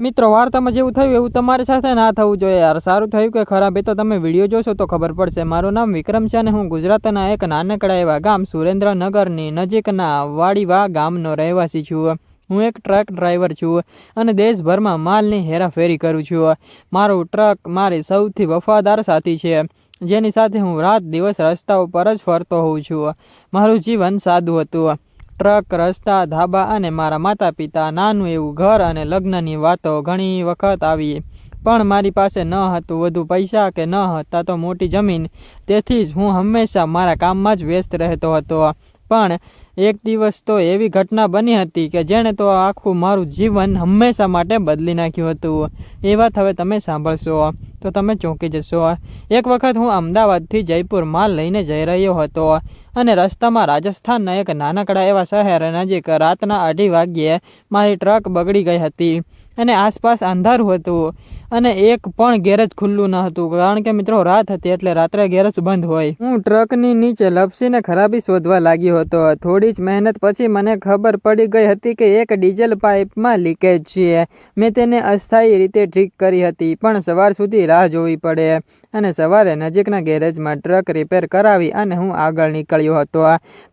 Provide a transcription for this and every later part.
મિત્રો, વાર્તામાં જેવું થયું, એવું તમારી સાથે ના થવું જોઈએ યાર. સારું થયું કે ખરાબ, એ તો તમે વીડિયો જોશો તો ખબર પડશે. મારું નામ વિક્રમ છે અને હું ગુજરાતના એક નાનકડા એવા ગામ, સુરેન્દ્રનગરની નજીકના વાડીવા ગામનો રહેવાસી છું. હું એક ટ્રક ડ્રાઈવર છું અને દેશભરમાં માલની હેરાફેરી કરું છું. મારું ટ્રક મારી સૌથી વફાદાર સાથી છે. જેની સાથે હું રાત દિવસ રસ્તા ઉપર જ ફરતો હોઉં છું. મારું જીવન સાદું હતું. ટ્રક, રસ્તા, ધાબા અને મારા માતા પિતા નાનું એવું ઘર અને લગ્નની વાતો ઘણી વખત આવી પણ મારી પાસે ન હતું વધુ પૈસા કે ન હતા તો મોટી જમીન, તેથી જ હું હંમેશા મારા કામમાં જ વ્યસ્ત રહેતો હતો. પણ એક દિવસ તો એવી ઘટના બની હતી કે જેણે તો આખું મારું જીવન હંમેશા માટે બદલી નાખ્યું હતું. એ વાત હવે તમે સાંભળશો. તો તમે ચોંકી જશો. એક વખત હું અમદાવાદથી જયપુર માલ લઈને જઈ રહ્યો હતો. અને રસ્તામાં રાજસ્થાનના એક નાનકડા એવા શહેર નજીક રાતના અઢી વાગ્યે મારી ટ્રક બગડી ગઈ હતી. અને આસપાસ અંધારું હતું અને એક પણ ગેરેજ ખુલ્લું ન હતું. કારણ કે મિત્રો, રાત હતી એટલે રાત્રે ગેરેજ બંધ હોય. હું ટ્રકની નીચે લપસીને ખરાબી શોધવા લાગ્યો હતો. થોડી જ મહેનત પછી મને ખબર પડી ગઈ હતી કે એક ડીઝલ પાઇપમાં લીકેજ છે. મેં તેને અસ્થાયી રીતે ઠીક કરી હતી, પણ સવાર સુધી રાહ જોવી પડે અને સવારે નજીકના ગેરેજમાં ટ્રક રિપેર કરાવી અને હું આગળ નીકળ્યો હતો.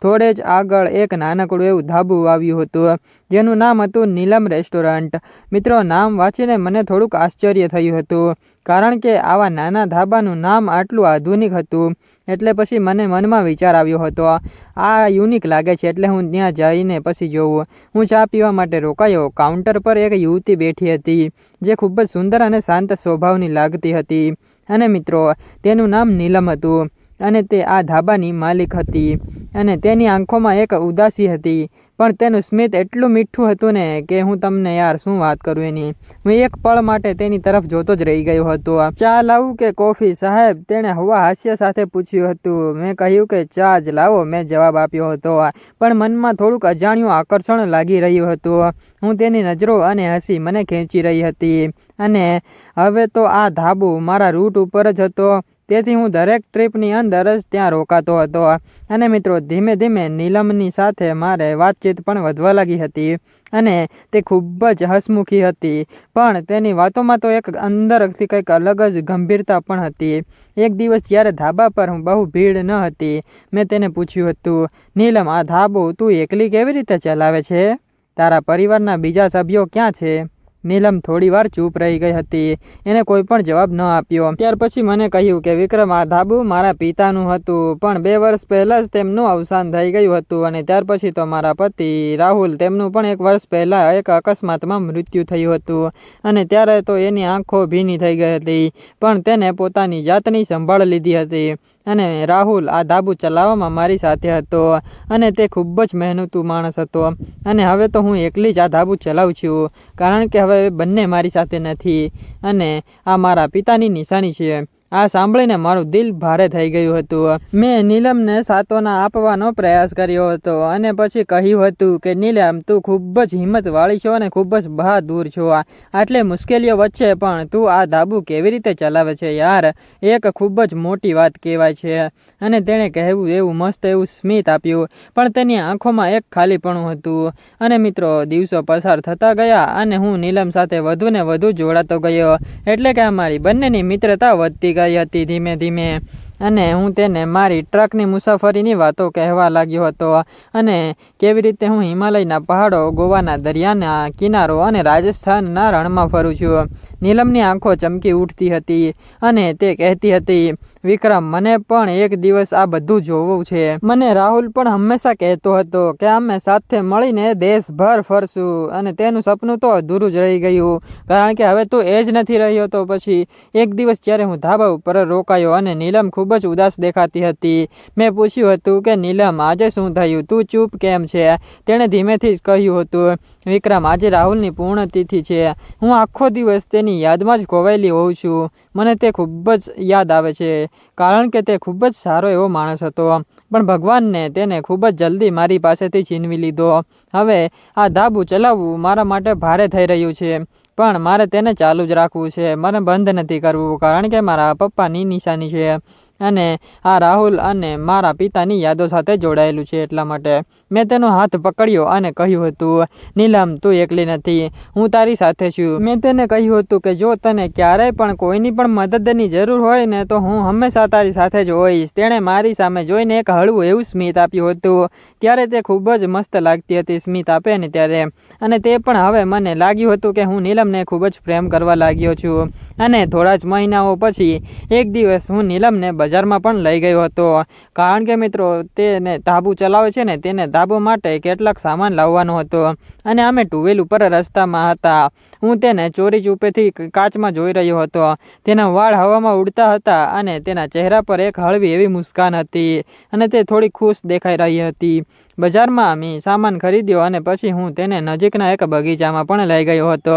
થોડે જ આગળ એક નાનકડું એવું ધાબું આવ્યું હતું. જેનું નામ હતું નીલમ રેસ્ટોરન્ટ. મિત્રો, નામ વાંચીને મને થોડુંક આશ્ચર્ય થયું હતું, કારણ કે આવા નાના ધાબાનું નામ આટલું આધુનિક હતું, એટલે પછી મને મનમાં વિચાર આવ્યો હતો, આ યુનિક લાગે છે, એટલે હું ત્યાં જઈને પછી જોઉં. હું ચા પીવા માટે રોકાયો, કાઉન્ટર પર એક યુવતી બેઠી હતી, જે ખૂબ જ સુંદર અને શાંત સ્વભાવની લાગતી હતી. અને મિત્રો, તેનું નામ નીલમ હતું. અને તે આ ધાબાની માલિક હતી અને તેની આંખોમાં એક ઉદાસી હતી. પણ તેનું સ્મિત એટલું મીઠું હતું ને કે હું તમને યાર શું વાત કરું એની? હું એક પળ માટે તેની તરફ જોતો જ રહી ગયો હતો. ચા લાવું કે કોફી? સાહેબ, તેણે હવા હાસ્ય સાથે પૂછ્યું હતું. મેં કહ્યું કે, ચા જ લાવો, મેં જવાબ આપ્યો હતો. પણ મનમાં થોડુંક અજાણ્યું આકર્ષણ લાગી રહ્યું હતું. હું તેની નજરો અને હસી મને ખેંચી રહી હતી. અને હવે તો આ ધાબુ મારા રૂટ ઉપર જ હતો. તેથી હું દરેક ટ્રીપની અંદર જ ત્યાં રોકાતો હતો. અને મિત્રો, ધીમે ધીમે નીલમની સાથે મારે વાતચીત પણ વધવા લાગી હતી અને તે ખૂબ જ હસમુખી હતી. પણ તેની વાતોમાં તો એક અંદરથી કંઈક અલગ જ ગંભીરતા પણ હતી. એક દિવસ જ્યારે ધાબા પર હું બહુ ભીડ ન હતી, મેં તેને પૂછ્યું હતું, નીલમ, આ ધાબો તું એકલી કેવી રીતે ચલાવે છે? તારા પરિવારના બીજા સભ્યો ક્યાં છે? નીલમ થોડી વાર ચૂપ રહી ગઈ હતી. એને કોઈ પણ જવાબ ન આપ્યો. ત્યાર પછી મને કહ્યું કે, વિક્રમ, આ ધાબુ મારા પિતાનું હતું, પણ બે વર્ષ પહેલાં જ તેમનું અવસાન થઈ ગયું હતું અને ત્યાર પછી તો મારા પતિ રાહુલ તેમનું પણ એક વર્ષ પહેલાં એક અકસ્માતમાં મૃત્યુ થયું હતું અને ત્યારે તો એની આંખો ભીની થઈ ગઈ હતી, પણ તેને પોતાની જાતની સંભાળ લીધી હતી. અને રાહુલ આ ધાબુ ચલાવવામાં મારી સાથે હતો અને તે ખૂબ જ મહેનતુ માણસ હતો. અને હવે તો હું એકલી જ આ ધાબુ ચલાવું છું, કારણ કે હવે બંને મારી સાથે નથી. અને આ મારા પિતાની નિશાની છે. આ સાંભળીને મારું દિલ ભારે થઈ ગયું હતું. મેં નીલમને સાત્વના આપવાનો પ્રયાસ કર્યો હતો અને પછી કહ્યું હતું કે નીલમ તું ખૂબ જ હિંમતવાળી છો અને ખૂબ જ બહાદુર છો. આટલી મુશ્કેલીઓ વચ્ચે પણ તું આ ધાબુ કેવી રીતે ચલાવે છે યાર? એક ખૂબ જ મોટી વાત કહેવાય છે. અને તેણે કહેવું એવું મસ્ત એવું સ્મિત આપ્યું. પણ તેની આંખોમાં એક ખાલીપણું હતું. અને મિત્રો, દિવસો પસાર થતા ગયા અને હું નીલમ સાથે વધુ ને વધુ જોડાતો ગયો. એટલે કે અમારી બંનેની મિત્રતા વધતી ગઈ. હતી ધીમે ધીમે. અને હું તેને મારી ટ્રકની મુસાફરીની વાતો કહેવા લાગ્યો હતો. અને કેવી રીતે હું હિમાલયના પહાડો, ગોવાના દરિયાના કિનારો અને રાજસ્થાનના રણમાં ફરું છું. નીલમની આંખો ચમકી ઉઠતી હતી અને તે કહેતી હતી વિક્રમ, મને પણ એક દિવસ આ બધું જોવું છે. મને રાહુલ પણ હંમેશા કહેતો હતો કે અમે સાથે મળીને દેશભર ફરશું. અને તેનું સપનું તો અધૂરું જ રહી ગયું, કારણ કે હવે તો એ જ નથી રહ્યો તો પછી એક દિવસ જ્યારે હું ધાબા ઉપર રોકાયો અને નીલમ ખૂબ જ ઉદાસ દેખાતી હતી, મેં પૂછ્યું હતું કે, નીલમ, આજે શું થયું? તું ચૂપ કેમ છે? તેણે ધીમેથી જ કહ્યું હતું, વિક્રમ, આજે રાહુલની પૂર્ણતિથિ છે. હું આખો દિવસ તેની યાદમાં જ ખોવાયેલી હોઉં છું. મને તે ખૂબ જ યાદ આવે છે. કારણ કે તે ખૂબ જ સારો એવો માણસ હતો. પણ ભગવાનને તેને ખૂબ જ જલ્દી મારી પાસેથી છીનવી લીધો. હવે આ ધાબુ ચલાવવું મારા માટે ભારે થઈ રહ્યું છે. પણ મારે તેને ચાલુ જ રાખવું છે. મને બંધ નથી કરવું કારણ કે મારા પપ્પાની નિશાની છે. અને આ રાહુલ અને મારા પિતાની યાદો સાથે જોડાયેલું છે એટલા માટે મેં તેનો હાથ પકડ્યો અને કહ્યું હતું, નીલમ, તું એકલી નથી, હું તારી સાથે છું. મેં તેને કહ્યું હતું કે, જો તને ક્યારેય પણ કોઈની પણ મદદની જરૂર હોય ને, તો હું હંમેશા તારી સાથે જ હોઈશ. તેણે મારી સામે જોઈને એક હળવું એવું સ્મિત આપ્યું હતું. ત્યારે તે ખૂબ જ મસ્ત લાગતી હતી સ્મિત આપે ને ત્યારે. અને તે પણ હવે મને લાગ્યું હતું કે, હું નીલમને ખૂબ જ પ્રેમ કરવા લાગ્યો છું. અને થોડા જ મહિનાઓ પછી, એક દિવસ હું નીલમને બજારમાં પણ લઈ ગયો હતો. કારણ કે મિત્રો, તેને ધાબુ ચલાવે છે ને, તેને ધાબુ માટે કેટલાક સામાન લાવવાનો હતો અને અમે ટુવેલ ઉપર રસ્તામાં હતા. હું તેને ચોરી ચૂપેથી કાચમાં જોઈ રહ્યો હતો. તેના વાળ હવામાં ઉડતા હતા અને તેના ચહેરા પર એક હળવી એવી મુસ્કાન હતી અને તે થોડી ખુશ દેખાઈ રહી હતી. બજારમાં અમે સામાન ખરીદ્યો અને પછી હું તેને નજીકના એક બગીચામાં પણ લઈ ગયો હતો.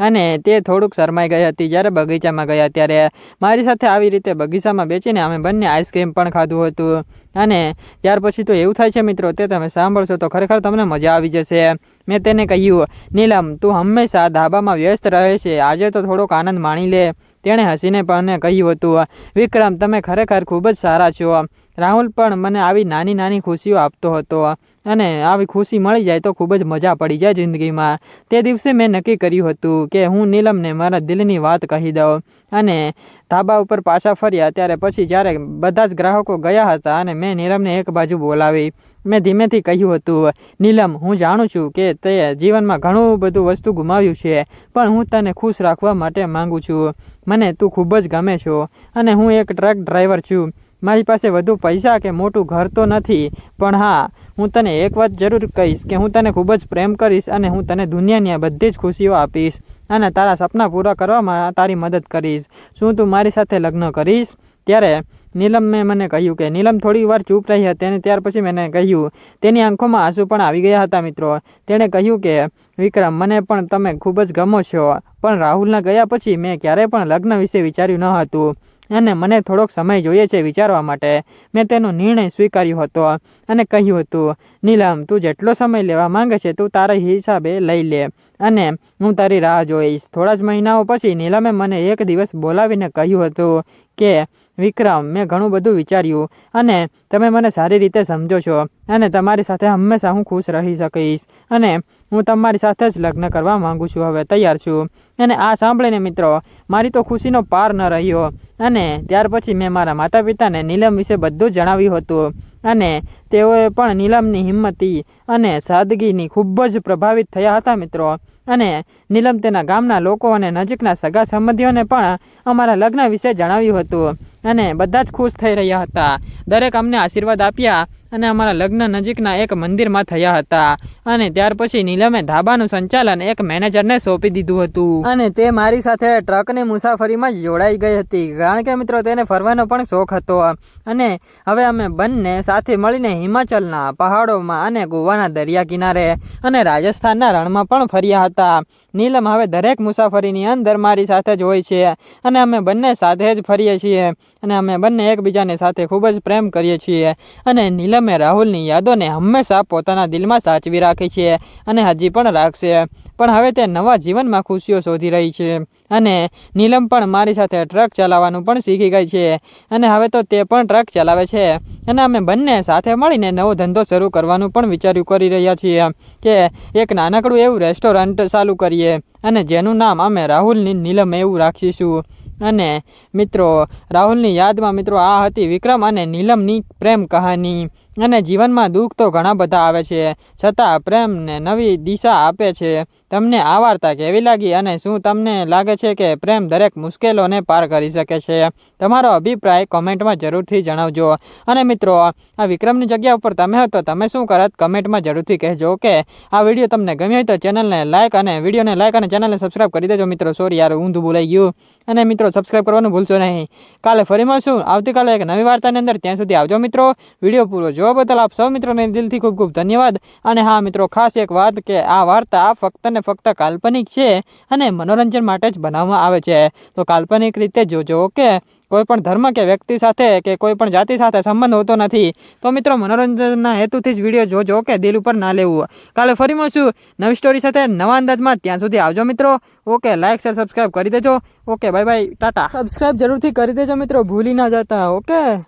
અને તે થોડુંક શરમાઈ ગઈ હતી જ્યારે બગીચામાં ગયા ત્યારે મારી સાથે આવી રીતે બગીચામાં બેસીને અમે બંને આઈસ્ક્રીમ પણ ખાધું હતું. અને ત્યાર પછી તો એવું થાય છે મિત્રો, તે તમે સાંભળશો તો ખરેખર તમને મજા આવી જશે. મેં તેને કહ્યું, નીલમ, તું હંમેશા ધાબામાં વ્યસ્ત રહે છે. આજે તો થોડોક આનંદ માણી લે. તેણે હસીને પણ કહ્યું હતું, વિક્રમ, તમે ખરેખર ખૂબ જ સારા છો. રાહુલ પણ મને આવી નાની નાની ખુશીઓ આપતો હતો અને આવી ખુશી મળી જાય તો ખૂબ જ મજા પડી જાય જિંદગીમાં. તે દિવસે મેં નક્કી કર્યું હતું કે હું નીલમને મારા દિલની વાત કહી દઉં અને ધાબા ઉપર પાછા ફર્યા ત્યારે પછી જ્યારે બધા જ ગ્રાહકો ગયા હતા અને મેં નીલમને એક બાજુ બોલાવી. મેં ધીમેથી કહ્યું હતું, નીલમ, હું જાણું છું કે તે જીવનમાં ઘણું બધું વસ્તુ ગુમાવ્યું છે, પણ હું તને ખુશ રાખવા માટે માંગુ છું. મને તું ખૂબ જ ગમે છો અને હું એક ટ્રક ડ્રાઈવર છું. મારી પાસે વધુ પૈસા કે મોટું ઘર તો નથી, પણ હા, હું તને એક વાત જરૂર કહીશ કે હું તને ખૂબ જ પ્રેમ કરીશ અને હું તને દુનિયાની બધી જ ખુશીઓ આપીશ અને તારા સપના પૂરા કરવામાં તારી મદદ કરીશ. શું તું મારી સાથે લગ્ન કરીશ? ત્યારે નીલમે મને કહ્યું કે, નીલમ, થોડી વાર ચૂપ રહી હતી અને ત્યાર પછી મેં કહ્યું, તેની આંખોમાં આંસુ પણ આવી ગયા હતા મિત્રો. તેણે કહ્યું કે, વિક્રમ, મને પણ તમે ખૂબ જ ગમો છો, પણ રાહુલના ગયા પછી મેં ક્યારેય પણ લગ્ન વિશે વિચાર્યું ન હતું. અને મને થોડોક સમય જોઈએ છે વિચારવા માટે. મેં તેનો નિર્ણય સ્વીકાર્યો હતો અને કહ્યું હતું, નીલમ, તું જેટલો સમય લેવા માંગે છે તું તારા હિસાબે લઈ લે અને હું તારી રાહ જોઈશ. થોડા જ મહિનાઓ પછી નીલમે મને એક દિવસ બોલાવીને કહ્યું હતું કે વિક્રમ, મેં ઘણું બધું વિચાર્યું અને તમે મને સારી રીતે સમજો છો અને તમારી સાથે હંમેશા હું ખુશ રહી શકીશ અને હું તમારી સાથે જ લગ્ન કરવા માગું છું, હવે તૈયાર છું. અને આ સાંભળીને મિત્રો, મારી તો ખુશીનો પાર ન રહ્યો અને ત્યાર પછી મેં મારા માતા પિતાને નીલમ વિશે બધું જણાવ્યું હતું અને તેઓએ પણ નીલમની હિંમતી અને સાદગીની ખૂબ જ પ્રભાવિત થયા હતા મિત્રો. અને નીલમ તેના ગામના લોકો અને નજીકના સગા સંબંધીઓને પણ અમારા લગ્ન વિશે જણાવ્યું હતું. અને બધા જ ખુશ થઈ રહ્યા હતા. દરેક અમને આશીર્વાદ આપ્યા. અને અમારા લગ્ન નજીકના એક મંદિરમાં થયા હતા. અને ત્યાર પછી નીલમે ધાબાનું સંચાલન એક મેનેજરને સોંપી દીધું હતું. અને તે મારી સાથે ટ્રકની મુસાફરીમાં જોડાઈ ગઈ હતી. કારણ કે મિત્રો, તેને ફરવાનો પણ શોખ હતો. અને હવે અમે બંને સાથે મળીને હિમાચલના પહાડોમાં અને ગોવાના દરિયા કિનારે અને રાજસ્થાનના રણમાં પણ ફર્યા હતા. નીલમ હવે દરેક મુસાફરીની અંદર મારી સાથે જ હોય છે. અને અમે બંને સાથે જ ફરીએ છીએ. અને અમે બંને એકબીજાની સાથે ખૂબ જ પ્રેમ કરીએ છીએ. અને નીલમે રાહુલની યાદોને હંમેશા પોતાના દિલમાં સાચવી રાખી છે અને હજી પણ રાખશે. પણ હવે તે નવા જીવનમાં ખુશીઓ શોધી રહી છે અને નીલમ પણ મારી સાથે ટ્રક ચલાવવાનું પણ શીખી ગઈ છે અને હવે તો તે પણ ટ્રક ચલાવે છે અને અમે બંને સાથે મળીને નવો ધંધો શરૂ કરવાનું પણ વિચાર્યું કરી રહ્યા છીએ કે એક નાનકડું એવું રેસ્ટોરન્ટ ચાલુ કરીએ અને જેનું નામ અમે રાહુલની નીલમ એવું રાખીશું. અને મિત્રો, રાહુલની યાદમાં મિત્રો આ હતી વિક્રમ અને નીલમની પ્રેમ કહાની. અને જીવનમાં દુઃખ તો ઘણા બધા આવે છે. છતાં પ્રેમને નવી દિશા આપે છે. તમને આ વાર્તા કેવી લાગી અને શું તમને લાગે છે કે પ્રેમ દરેક મુશ્કેલોને પાર કરી શકે છે? તમારો અભિપ્રાય કોમેન્ટમાં જરૂરથી જણાવજો. અને મિત્રો, આ વિક્રમની જગ્યા ઉપર તમે હો તો તમે શું કરત કમેન્ટમાં જરૂરથી કહેજો કે આ વીડિયો તમને ગમ્યો હોય તો ચેનલને લાઇક અને વિડીયોને લાઇક અને ચેનલને સબસ્ક્રાઈબ કરી દેજો મિત્રો. સોરી યાર, ઊંધું ભૂલાઈ ગયું. અને મિત્રો સબસ્ક્રાઈબ કરવાનું ભૂલશો નહીં. કાલે ફરી મળશું. આવતીકાલે એક નવી વાર્તાની અંદર. ત્યાં સુધી આવજો મિત્રો. વીડિયો પૂરો જો જોવા બદલ આપ સૌ મિત્રોને દિલથી ખૂબ ખૂબ ધન્યવાદ. અને હા મિત્રો, ખાસ એક વાત કે આ વાર્તા ફક્ત ને ફક્ત કાલ્પનિક છે અને મનોરંજન માટે જ બનાવવામાં આવે છે. તો કાલ્પનિક રીતે જોજો ઓકે કોઈ પણ ધર્મ કે વ્યક્તિ સાથે કે કોઈ પણ જાતિ સાથે સંબંધ હોતો નથી. તો મિત્રો, મનોરંજનના હેતુથી જ વીડિયો જોજો કે દિલ ઉપર ના લેવું. કાલે ફરી મળશું નવી સ્ટોરી સાથે નવા અંદાજમાં. ત્યાં સુધી આવજો મિત્રો. ઓકે લાઇક શેર સબસ્ક્રાઈબ કરી દેજો. Okay bye bye Tata. Subscribe જરૂરથી કરી દેજો મિત્રો. ભૂલી ના જતા. ઓકે?